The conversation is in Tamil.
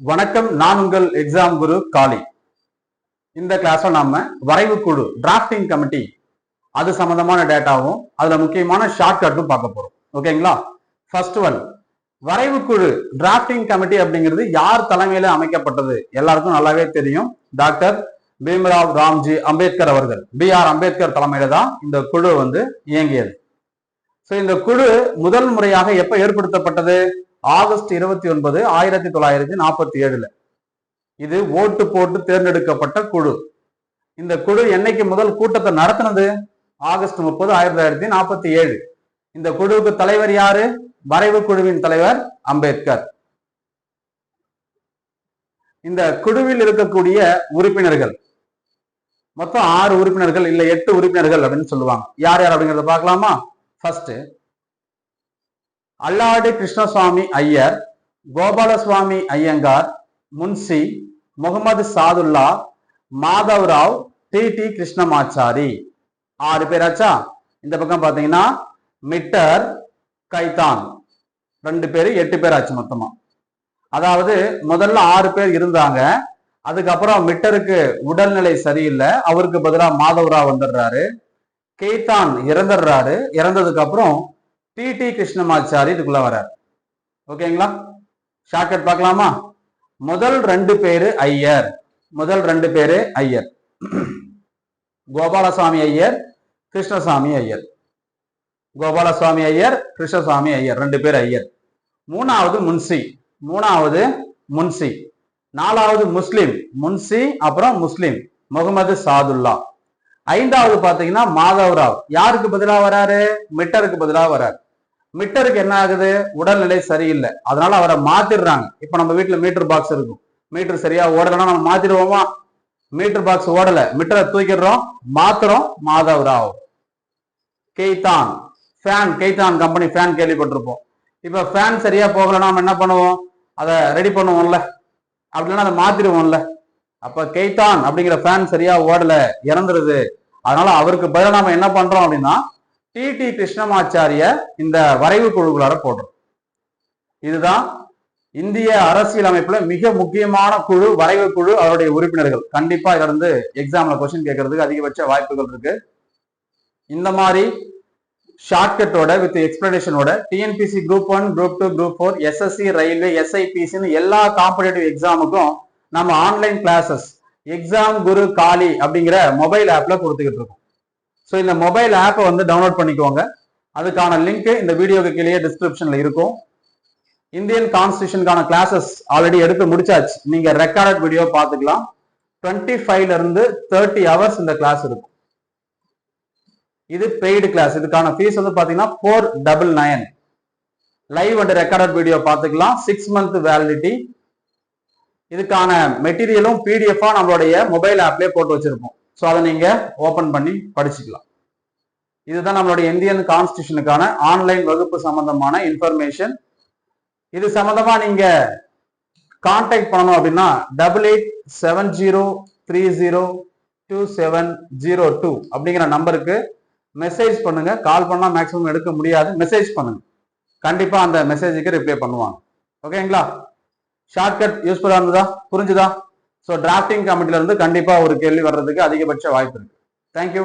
வணக்கம் நான் உங்கள் எக்ஸாம் குரு காளி. இந்த கிளாஸ்ல நாம வரைவு குழு டிராஃப்டிங் கமிட்டி அது சம்பந்தமான டேட்டாவும் அதுல முக்கியமான ஷார்ட்கட்டும் பார்க்க போறோம். ஓகேங்களா ஃபர்ஸ்ட் ஒன் வரைவு குழு டிராஃப்டிங் கமிட்டி அப்படிங்கிறது யார் தலைமையில அமைக்கப்பட்டது? எல்லாருக்கும் நல்லாவே தெரியும். டாக்டர் பீம்ராவ் ராம்ஜி அம்பேத்கர் அவர்கள் பி ஆர் அம்பேத்கர் தலைமையில தான் இந்த குழு வந்து இயங்கியது. ஸோ இந்த குழு முதல் முறையாக எப்ப ஏற்படுத்தப்பட்டது? ஆகஸ்ட் இருபத்தி ஒன்பது ஆயிரத்தி தொள்ளாயிரத்தி நாற்பத்தி ஏழுல. இது ஓட்டு போட்டு தேர்ந்தெடுக்கப்பட்ட குழு. இந்த குழு என்னைக்கு முதல் கூட்டத்தை நடத்தினது? ஆகஸ்ட் முப்பது ஆயிரத்தி தொள்ளாயிரத்தி நாற்பத்தி ஏழு. இந்த குழுவுக்கு தலைவர் யாரு? வரைவு குழுவின் தலைவர் அம்பேத்கர். இந்த குழுவில் இருக்கக்கூடிய உறுப்பினர்கள். மொத்தம் ஆறு உறுப்பினர்கள் இல்ல எட்டு உறுப்பினர்கள் அப்படின்னு சொல்லுவாங்க. யார் யார் அப்படிங்கறத பார்க்கலாமா? First Alladi Krishnaswamy Iyer Gopalaswamy Iyengar Munshi Mohammed Saadulla Madhava Rao T T Krishnamachari. ஆறு பேராச்சா இந்த பக்கம் பார்த்தீங்கன்னா மிட்டர் கைதான். ரெண்டு பேர் எட்டு பேர் ஆச்சு மொத்தமா. அதாவது முதல்ல ஆறு பேர் இருந்தாங்க. அதுக்கப்புறம் மிட்டருக்கு உடல்நிலை சரியில்லை. அவருக்கு பதிலாக மாதவராவ் வந்துடுறாரு. கெய்தான் இறந்துடுறாரு. இறந்ததுக்கு அப்புறம் டி டி கிருஷ்ணமாச்சாரி இதுக்குள்ள வரார் ஓகேங்களா ஷார்ட்கட் பார்க்கலாமா? முதல் ரெண்டு பேரு ஐயர். முதல் ரெண்டு பேரு ஐயர். கோபாலசாமி ஐயர் கிருஷ்ணசாமி ஐயர். கோபாலசாமி ஐயர் கிருஷ்ணசாமி ஐயர். ரெண்டு பேர் ஐயர். மூணாவது முன்சி. மூணாவது முன்சி. நாலாவது முஸ்லிம். முன்சி அப்புறம் முஸ்லிம். முகமது சாதுல்லா. ஐந்தாவது பாத்தீங்கன்னா மாதவராவ் யாருக்கு பதிலாக வராரு? மிட்டருக்கு பதிலாக வராரு. மிட்டருக்கு என்ன ஆகுது? உடல்நிலை சரியில்லை. அதனால அவரை மாத்திடுறாங்க. இப்ப நம்ம வீட்டுல மீட்டர் பாக்ஸ் இருக்கும். மீட்டர் சரியா ஓடலைன்னா நம்ம மாத்திடுவோமா? மீட்டர் பாக்ஸ் ஓடல. மீட்டரை தூக்கிடுறோம். மாத்துறோம். Madhava Rao. Khaitan. Fan Khaitan company fan கேள்விப்பட்டிருப்போம். இப்ப ஃபேன் சரியா போகலன்னா நம்ம என்ன பண்ணுவோம்? அதை ரெடி பண்ணுவோம்ல. அப்படின்னா அதை மாத்திடுவோம்ல. அப்ப கெய்தான் அப்படிங்கிற ஃபேன் சரியா ஓடல. இறந்துருது. அதனால அவருக்கு பதிலாக நாம என்ன பண்றோம் அப்படின்னா டி. டி. கிருஷ்ணமாச்சாரிய இந்த வரைவு குழுக்குள்ளார போடுறோம். இதுதான் இந்திய அரசியல் அமைப்புல மிக முக்கியமான குழு வரைவு குழு அவருடைய உறுப்பினர்கள். கண்டிப்பா இதுல இருந்து எக்ஸாம்ல கொஸ்டின் கேட்கறதுக்கு அதிகபட்ச வாய்ப்புகள் இருக்கு. இந்த மாதிரி ஷார்ட்கட்டோட with எக்ஸ்பிளனேஷனோட TNPSC group one group two group four SSC railway எஸ்ஐபிசின்னு எல்லா காம்படேட்டிவ் எக்ஸாமுக்கும் நம்ம ஆன்லைன் கிளாஸஸ் எக்ஸாம் குரு காலி அப்படிங்கிற மொபைல் ஆப்ல கொடுத்துக்கிட்டு இருக்கோம். ஸோ இந்த மொபைல் ஆப்பை வந்து டவுன்லோட் பண்ணிக்கோங்க. அதுக்கான லிங்க் இந்த வீடியோக்கு கீழே டிஸ்கிரிப்ஷனில் இருக்கும். இந்தியன் கான்ஸ்டியூஷனுக்கான கிளாஸஸ் ஆல்ரெடி எடுத்து முடிச்சாச்சு. நீங்கள் ரெக்கார்டட் வீடியோ பார்த்துக்கலாம். டுவெண்ட்டி ஃபைவ்ல இருந்து தேர்ட்டி ஹவர்ஸ் இந்த கிளாஸ் இருக்கும். இது பெய்டு கிளாஸ் இதுக்கான ஃபீஸ் வந்து பார்த்தீங்கன்னா four double nine live and recorded video பார்த்துக்கலாம். சிக்ஸ் மந்த் வேலிடிட்டி இதுக்கான மெட்டீரியலும் பிடிஎஃபாக நம்மளுடைய மொபைல் ஆப்லேயே போட்டு வச்சிருப்போம். ஸோ அதை நீங்கள் ஓப்பன் பண்ணி படிச்சுக்கலாம். இதுதான் நம்மளுடைய இந்தியன் கான்ஸ்டியூஷனுக்கான ஆன்லைன் வகுப்பு சம்பந்தமான இன்ஃபர்மேஷன் இது சம்பந்தமா நீங்க கான்டாக்ட் பண்ணணும் அப்படின்னா double eight seven zero three zero two seven zero two அப்படிங்கிற நம்பருக்கு மெசேஜ் பண்ணுங்க. கால் பண்ணால் மேக்ஸிமம் எடுக்க முடியாது. மெசேஜ் பண்ணுங்க. கண்டிப்பாக அந்த மெசேஜுக்கு ரிப்ளை பண்ணுவாங்க. ஓகேங்களா ஷார்ட்கட் யூஸ்ஃபுல்லாக இருந்ததா? புரிஞ்சுதா? ஸோ டிராஃப்டிங் கமிட்டில இருந்து ஒரு கேள்வி வர்றதுக்கு அதிகபட்ச வாய்ப்பு இருக்கு. தேங்க்யூ